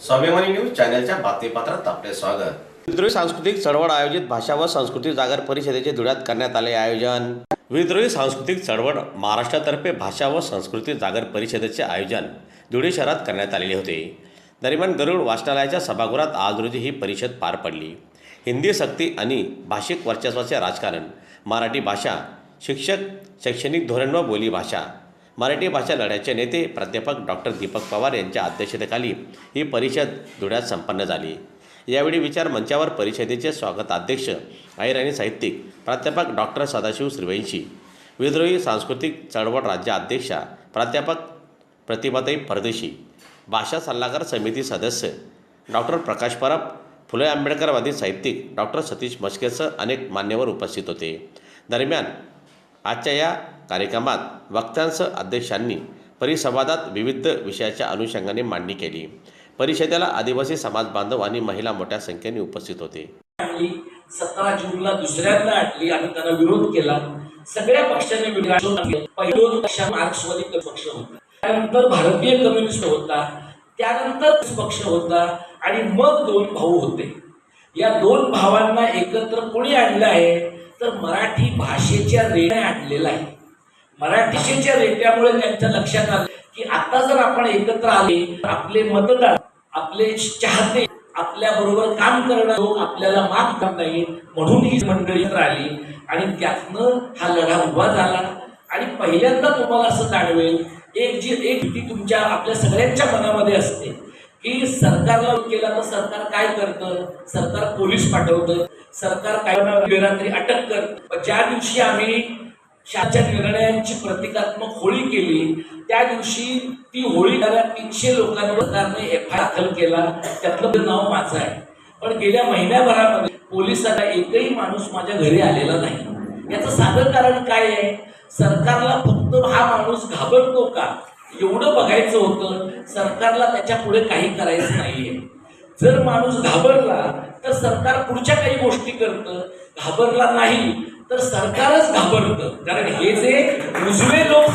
स्वाभिमानी न्यूज चॅनलच्या बातमीपत्रात आपले स्वागत. विद्रोही सांस्कृतिक चळवळ आयोजित भाषा व संस्कृती जागर परिषदेचे धुळ्यात करण्यात आले आयोजन. विद्रोही सांस्कृतिक चळवळ महाराष्ट्रातर्फे भाषा व संस्कृती जागर परिषदेचे आयोजन धुळे शहरात करण्यात आलेले होते. दरम्यान गरुड वाचनालयाच्या सभागृहात आज रोजी ही परिषद पार पडली. हिंदी सक्ती आणि भाषिक वर्चस्वाचे राजकारण मराठी भाषा शिक्षक शैक्षणिक धोरण व बोलीभाषा मराठी भाषा लढ्याचे नेते प्राध्यापक डॉक्टर दीपक पवार यांच्या अध्यक्षतेखाली ही परिषद धुळ्यात संपन्न झाली. यावेळी विचार मंचावर परिषदेचे स्वागताध्यक्ष आयर आणि साहित्यिक प्राध्यापक डॉक्टर सदाशिव श्रीवंशी विद्रोही सांस्कृतिक चळवळ राज्य अध्यक्षा प्राध्यापक प्रतिभाताई परदेशी भाषा सल्लागार समिती सदस्य डॉक्टर प्रकाश परब फुले आंबेडकरवादी साहित्यिक डॉक्टर सतीश मस्केसह अनेक मान्यवर उपस्थित होते. दरम्यान आजच्या या कार्यक्रमात वक्त्यांसह अध्यक्षांनी परिसंवादात विविध विषयाच्या अनुषंगाने मांडणी केली. परिषदेला आदिवासी समाज बांधव आणि महिला मोठ्या संख्येने उपस्थित होते. सतरा जूनला दुसऱ्यांदा आणली आणि त्यांना विरोध केला. सगळ्या पक्षांनी विरोध पक्ष मार्क्सवादी पक्ष होता. त्यानंतर भारतीय कम्युनिस्ट होता. त्यानंतर पक्ष होता आणि मग दोन भाऊ होते. या दोन भावांना एकत्र कोणी आणलं आहे? तर मराठी भाषेच्या रेट्या आणलेला आहे मराठी भाषेच्या रेट्यामुळे त्यांच्या लक्षात आलं की आता जर आपण एकत्र आले तर आपले मतदार आपले चाहते आपल्या बरोबर काम करणं लोक आपल्याला माफ करत नाही म्हणून ही मंडळी आली आणि त्यातनं हा लढा उभा झाला. आणि पहिल्यांदा तुम्हाला असं जाणवेल एक जी एक भीती तुमच्या आपल्या सगळ्यांच्या मनामध्ये असते. की सरकारला केला तर सरकार काय करतं? सरकार पोलीस पाठवतं. सरकार काय रात्री अटक करत. ज्या दिवशी आम्ही शाच्या निर्णयांची प्रतिकात्मक होळी केली त्या दिवशी ती होळी करणाऱ्या तीनशे लोकांवर सरकारने एफ आय दाखल केला. त्यातलं नाव माझं आहे. पण गेल्या महिन्याभरामध्ये पोलिसाला एकही माणूस माझ्या घरी आलेला नाही. याचं साधं कारण काय आहे? सरकारला फक्त हा माणूस घाबरतो का? एवढं बघायचं होतं सरकारला त्याच्या पुढे काही करायचं नाहीये. जर माणूस घाबरला तर सरकार पुढच्या काही गोष्टी करतं. घाबरला नाही तर सरकारच घाबरतं. कारण हे जे उजवे लोक